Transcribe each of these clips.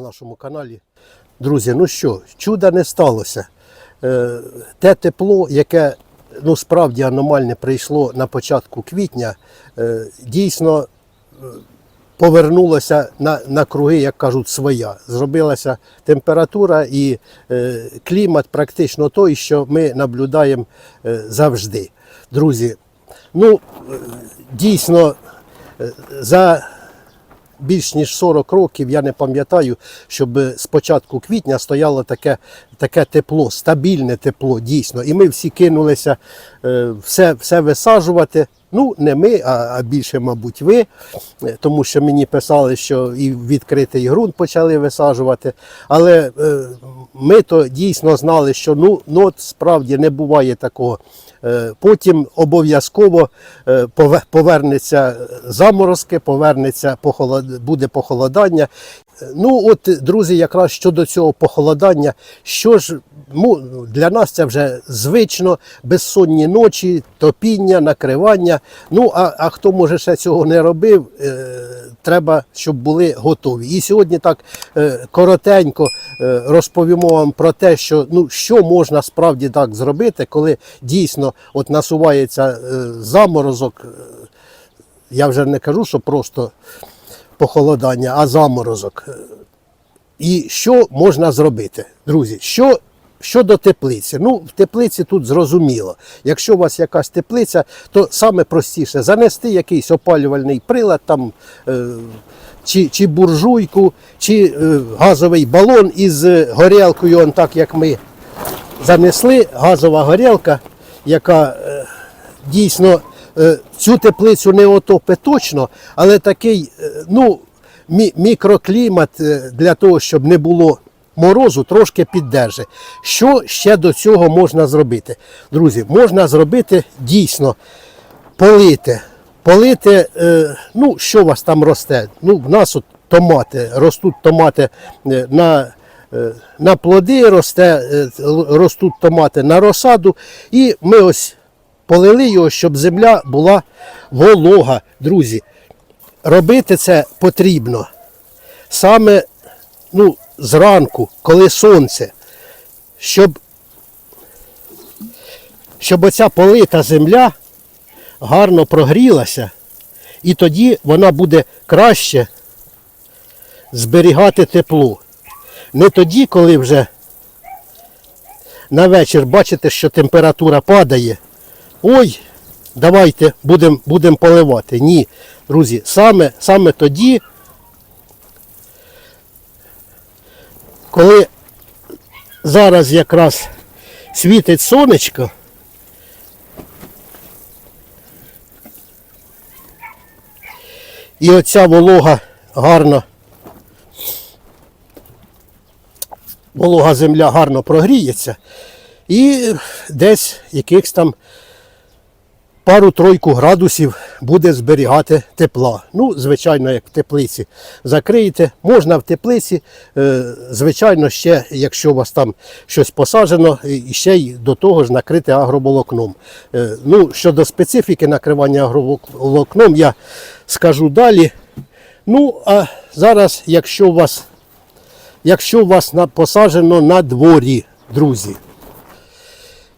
нашому каналі. Друзі, ну що, чуда не сталося. Е, Те тепло, яке ну, справді аномальне прийшло на початку квітня, е, дійсно е, повернулося на, на круги, як кажуть, своя. Зробилася температура і клімат практично той, що ми наблюдаємо завжди. Друзі, ну дійсно за більш ніж 40 років я не пам'ятаю, щоб з початку квітня стояло таке, таке тепло, стабільне тепло, дійсно. І ми всі кинулися е, все, все висаджувати. Ну, не ми, а, більше, мабуть, ви, Е, тому що мені писали, що і відкритий ґрунт почали висаджувати. Але е, ми то дійсно знали, що ну, ну справді не буває такого. Е, Потім обов'язково е, повернеться заморозки, повернеться похолод... буде похолодання. Е, Ну, от, друзі, якраз щодо цього похолодання, що ж ну, для нас це вже звично, безсонні ночі, топіння, накривання. Ну, а, а хто може ще цього не робив, треба, щоб були готові. І сьогодні так е, коротенько е, розповімо вам про те, що ну, що можна справді так зробити, коли дійсно от насувається е, заморозок. Я вже не кажу, що просто похолодання, а заморозок. І що можна зробити, друзі? Що Щодо теплиці, ну в теплиці тут зрозуміло. Якщо у вас якась теплиця, то саме простіше занести якийсь опалювальний прилад, там, е, чи, чи буржуйку, чи е, газовий балон із горілкою, он так як ми занесли, газова горілка, яка е, дійсно е, цю теплицю не отопить точно, але такий е, ну, мі- мікроклімат е, для того, щоб не було морозу, трошки піддержить. Що ще до цього можна зробити? Друзі, можна зробити дійсно полити. Полити, е, ну, що у вас там росте? Ну, в нас от томати, ростуть томати е, на, е, на плоди, росте, ростуть томати на розсаду. І ми ось полили його, щоб земля була волога. Друзі, робити це потрібно саме ну, зранку, коли сонце, щоб, щоб оця полита земля гарно прогрілася, і тоді вона буде краще зберігати тепло. Не тоді, коли вже на вечір бачите, що температура падає. Ой, давайте будемо будем поливати. Ні, друзі, саме, саме тоді, коли зараз якраз світить сонечко, і оця волога гарно, волога земля гарно прогріється, і десь якихось там пару-тройку градусів буде зберігати тепла. Ну, звичайно, як в теплиці закриєте. Можна в теплиці, е, звичайно, ще, якщо у вас там щось посаджено, і ще й до того ж накрити агроволокном. Е, Ну, щодо специфіки накривання агроволокном, я скажу далі. Ну, а зараз, якщо у вас, якщо у вас посаджено на дворі, друзі,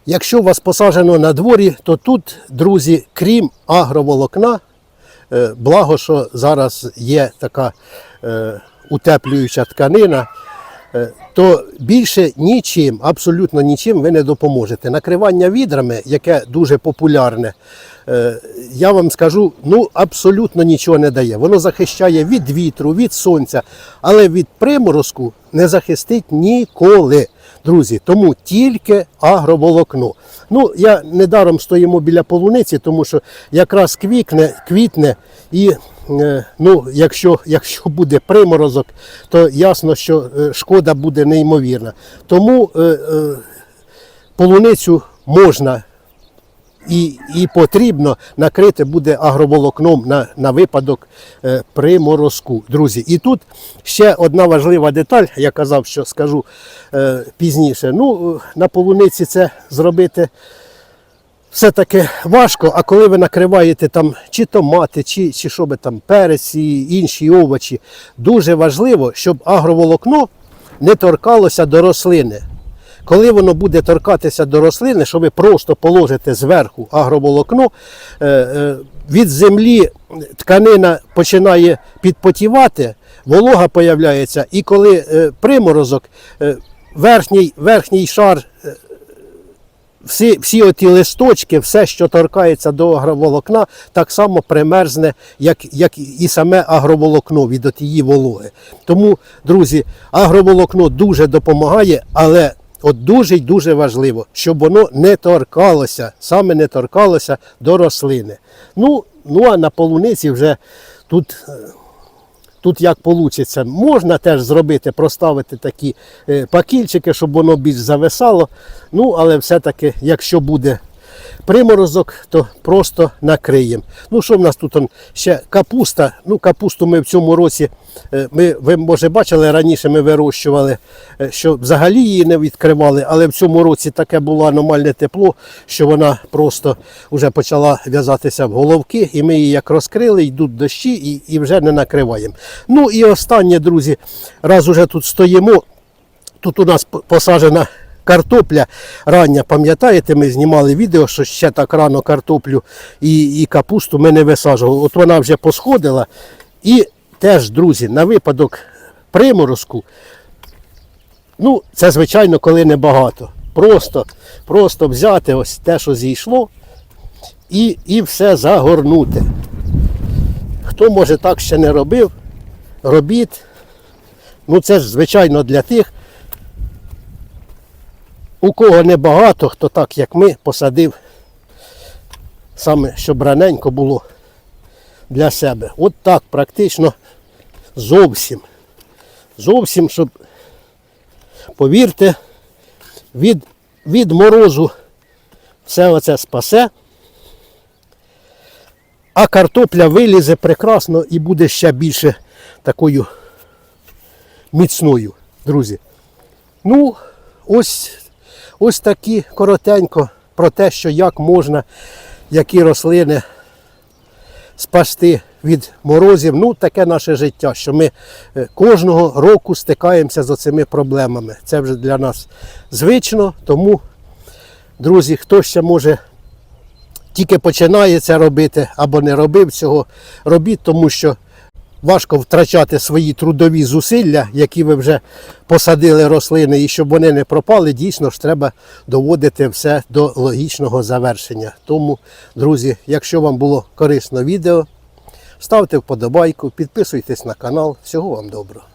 Якщо вас посаджено на дворі, то тут, друзі, крім агроволокна, е, благо, що зараз є така е, утеплююча тканина, то більше нічим, абсолютно нічим ви не допоможете. Накривання відрами, яке дуже популярне, е, я вам скажу, ну абсолютно нічого не дає. Воно захищає від вітру, від сонця, але від приморозку не захистить ніколи. Друзі, тому тільки агроволокно. Ну, я недаром стоїмо біля полуниці, тому що якраз квітне, квітне і е, ну, якщо, якщо буде приморозок, то ясно, що е, шкода буде неймовірна. Тому е, е, полуницю можна і, і потрібно накрити буде агроволокном на, на випадок е, приморозку. Друзі, і тут ще одна важлива деталь, я казав, що скажу е, пізніше. Ну, е, на полуниці це зробити все-таки важко, а коли ви накриваєте там чи томати, чи, чи що би там, перець і інші овочі, дуже важливо, щоб агроволокно не торкалося до рослини. Коли воно буде торкатися до рослини, що ви просто положите зверху агроволокно, е, е, від землі тканина починає підпотівати, волога появляється, і коли е, приморозок, верхній, верхній шар всі, всі оті листочки, все, що торкається до агроволокна, так само примерзне, як, як і саме агроволокно від отієї вологи. Тому, друзі, агроволокно дуже допомагає, але от дуже й дуже важливо, щоб воно не торкалося, саме не торкалося до рослини. Ну, ну а на полуниці вже тут. Тут як вийде, можна теж зробити, проставити такі е, пакільчики, щоб воно більш зависало. Ну, але все-таки, якщо буде приморозок, то просто накриємо. Ну, що в нас тут он, ще капуста. Ну, капусту ми в цьому році, е, ми, ви може бачили, раніше ми вирощували, е, що взагалі її не відкривали, але в цьому році таке було аномальне тепло, що вона просто вже почала в'язатися в головки, і ми її як розкрили, йдуть дощі і, і вже не накриваємо. Ну і останнє, друзі, раз уже тут стоїмо, Тут у нас п- посаджена картопля рання. Пам'ятаєте, ми знімали відео, що ще так рано картоплю і, і капусту ми не висаджували. От вона вже посходила. І теж, друзі, на випадок приморозку, ну, це звичайно, коли небагато. Просто, просто взяти ось те, що зійшло, і, і все загорнути. Хто може так ще не робив, робіть. Ну, це ж, звичайно, для тих, у кого небагато, хто так, як ми, посадив саме, щоб раненько було для себе. От так, практично зовсім. Зовсім, щоб, повірте, від, від морозу все оце спасе. А картопля вилізе прекрасно і буде ще більше такою міцною, друзі. Ну, ось, ось такі коротенько про те, що як можна, які рослини спасти від морозів. Ну, таке наше життя, що ми е, кожного року стикаємося з цими проблемами. Це вже для нас звично, тому, друзі, хто ще може тільки починає це робити або не робив цього, робіть, тому що важко втрачати свої трудові зусилля, які ви вже посадили рослини, і щоб вони не пропали, дійсно ж треба доводити все до логічного завершення. Тому, друзі, якщо вам було корисно відео, ставте вподобайку, підписуйтесь на канал. Всього вам доброго.